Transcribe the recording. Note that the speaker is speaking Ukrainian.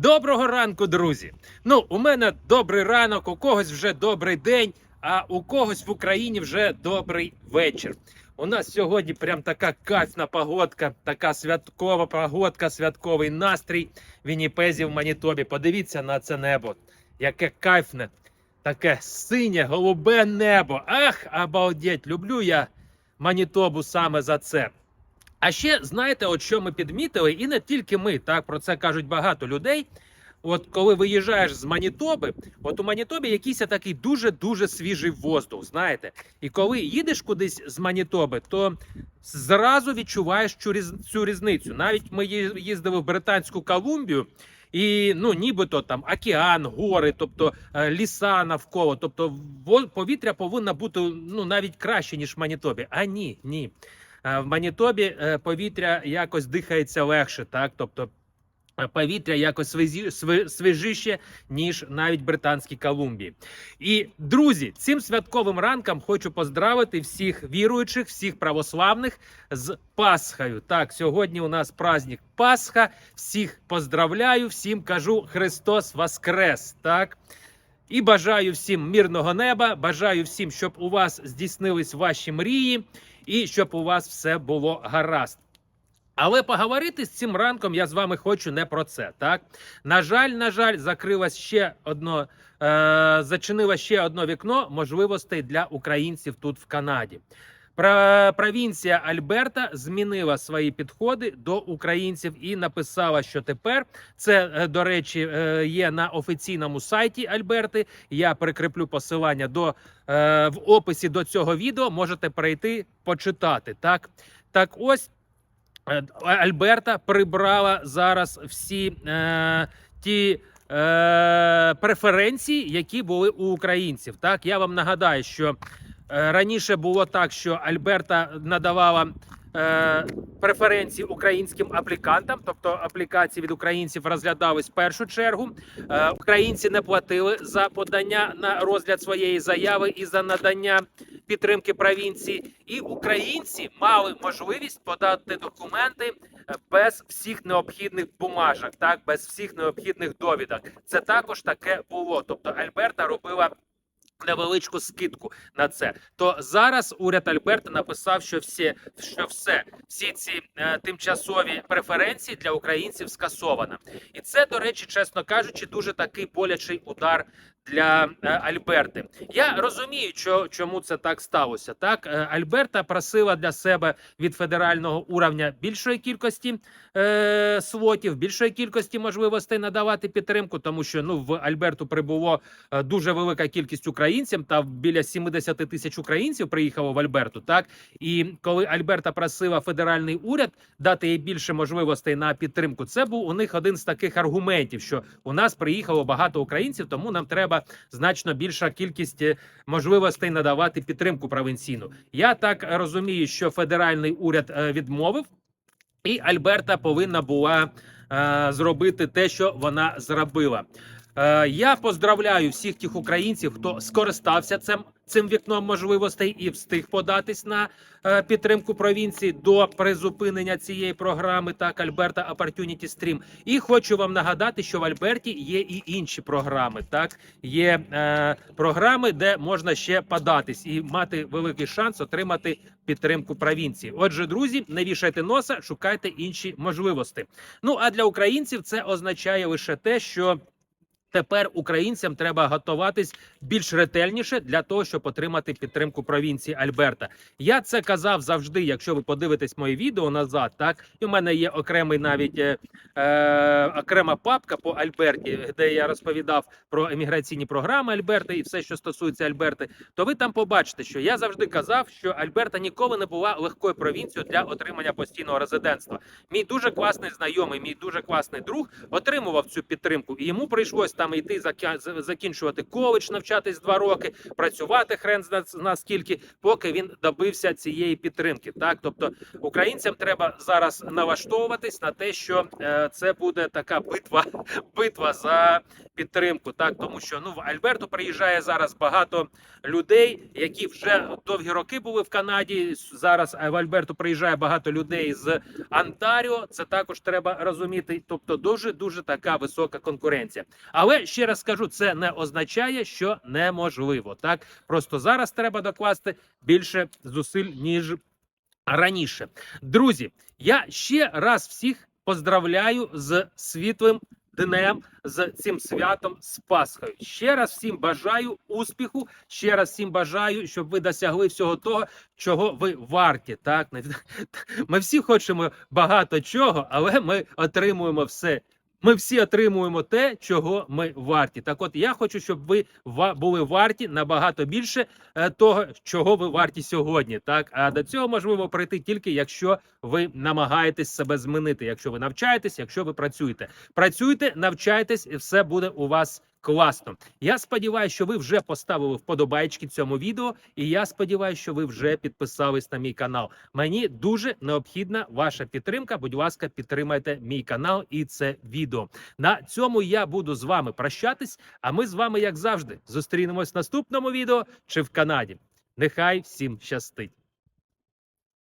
Доброго ранку, друзі! Ну, у мене добрий ранок, у когось вже добрий день, а у когось в Україні вже добрий вечір. У нас сьогодні прям така кайфна погодка, така святкова погодка, святковий настрій в Вінніпезі в Манітобі. Подивіться на це небо. Яке кайфне, таке синє, голубе небо. Ах, обалдеть! Люблю я Манітобу саме за це. А ще знаєте, от що ми підмітили, і не тільки ми, так про це кажуть багато людей. От коли виїжджаєш з Манітоби, от у Манітобі якийсь такий дуже дуже свіжий воздух. Знаєте, і коли їдеш кудись з Манітоби, то зразу відчуваєш цю, різ- цю різницю. Навіть ми їздили в Британську Колумбію. І ну, нібито там океан, гори, тобто е, ліса навколо. Тобто повітря повинно бути ну навіть краще ніж в Манітобі. А ні, ні. Е, В Манітобі е, повітря якось дихається легше, так тобто. е, Повітря якось свіжіше, ніж навіть Британській Колумбії. І друзі, цим святковим ранком хочу поздравити всіх віруючих, всіх православних з Пасхою. Так, сьогодні у нас праздник Пасха. Всіх поздравляю, всім кажу Христос Воскрес! Так. І бажаю всім мирного неба. Бажаю всім, щоб у вас здійснились ваші мрії і щоб у вас все було гаразд. Але поговорити з цим ранком я з вами хочу не про це. Так на жаль, на жаль, закрилось ще одно, е, зачинило ще одно вікно можливостей для українців тут в Канаді. Про- Провінція Альберта змінила свої підходи до українців і написала, що тепер це е, до речі е, є на офіційному сайті Альберти. Я прикріплю посилання до е, в описі до цього відео. Можете перейти почитати. Так, так ось. Альберта прибрала зараз всі е, ті преференції, які були у українців. Так, я вам нагадаю, що раніше було так, що Альберта надавала. е, Преференції українським аплікантам, тобто аплікації від українців розглядались в першу чергу. Е, Українці не платили за подання на розгляд своєї заяви і за надання підтримки провінції, і українці мали можливість подати документи е, без всіх необхідних бумажок, так без всіх необхідних довідок. Це також таке було. Тобто Альберта робила. Невеличку скидку на це, то зараз уряд Альберта написав, що всі, що все, всі ці е, тимчасові преференції для українців скасовано. І це, до речі, чесно кажучи, дуже такий болячий удар для е, Альберти. Я розумію, чому це так сталося. Так, Е, Альберта просила для себе від федерального уровня більшої кількості е, слотів, більшої кількості можливостей надавати підтримку, тому що ну в Альберту прибуло е, дуже велика кількість українців. Та біля 70 тисяч українців приїхало в Альберту. Так і коли Альберта просила федеральний уряд дати їй більше можливостей на підтримку, це був у них один з таких аргументів, що у нас приїхало багато українців, тому нам треба значно більша кількість е, можливостей надавати підтримку провінційну. Я так розумію, що федеральний уряд е, відмовив, і Альберта повинна була е, зробити те, що вона зробила. Е, я поздравляю всіх тих українців, хто скористався цим, цим вікном можливостей і встиг податись на е, підтримку провінції до призупинення цієї програми так Альберта Opportunity Stream. І хочу вам нагадати, що в Альберті є і інші програми. Так є е, програми, де можна ще податись і мати великий шанс отримати підтримку провінції. Отже, друзі, не вішайте носа, шукайте інші можливості. Ну а для українців це означає лише те, що Тепер українцям треба готуватись більш ретельніше для того, щоб отримати підтримку провінції Альберта. Я це казав завжди. Якщо ви подивитесь моє відео назад, так і в мене є окремий навіть е, е, окрема папка по Альберті, де я розповідав про еміграційні програми Альберти і все, що стосується Альберти. То ви там побачите, що я завжди казав, що Альберта ніколи не була легкою провінцією для отримання постійного резидентства. Мій дуже класний знайомий, мій дуже класний друг отримував цю підтримку, і йому прийшлось там йти закінчувати коледж, навчатись два роки, працювати хрен наскільки, поки він добився цієї підтримки. Так, тобто українцям треба зараз налаштовуватись на те, що е, це буде така битва, битва за підтримку. Так, тому що ну в Альберту приїжджає зараз багато людей, які вже довгі роки були в Канаді. Зараз е, в Альберту приїжджає багато людей з Онтаріо. Це також треба розуміти. Тобто, дуже дуже така висока конкуренція. Але ще раз скажу, це не означає, що неможливо. Так просто зараз треба докласти більше зусиль ніж раніше. Друзі, я ще раз всіх поздравляю з світлим днем, з цим святом з Пасхою. Ще раз всім бажаю успіху. Ще раз всім бажаю, щоб ви досягли всього того, чого ви варті. Так ми всі хочемо багато чого, але ми отримуємо все. Ми всі отримуємо те, чого ми варті. Так, от я хочу, щоб ви були варті набагато більше е, того, чого ви варті сьогодні. Так, а до цього можливо прийти тільки якщо ви намагаєтесь себе змінити, якщо ви навчаєтесь, якщо ви працюєте. Працюйте, навчайтесь, і все буде у вас класно. Я сподіваюся, що ви вже поставили вподобайки цьому відео, і я сподіваюся, що ви вже підписались на мій канал. Мені дуже необхідна ваша підтримка. Будь ласка, підтримайте мій канал і це відео. На цьому я буду з вами прощатись. А ми з вами, як завжди, зустрінемось в наступному відео чи в Канаді. Нехай всім щастить.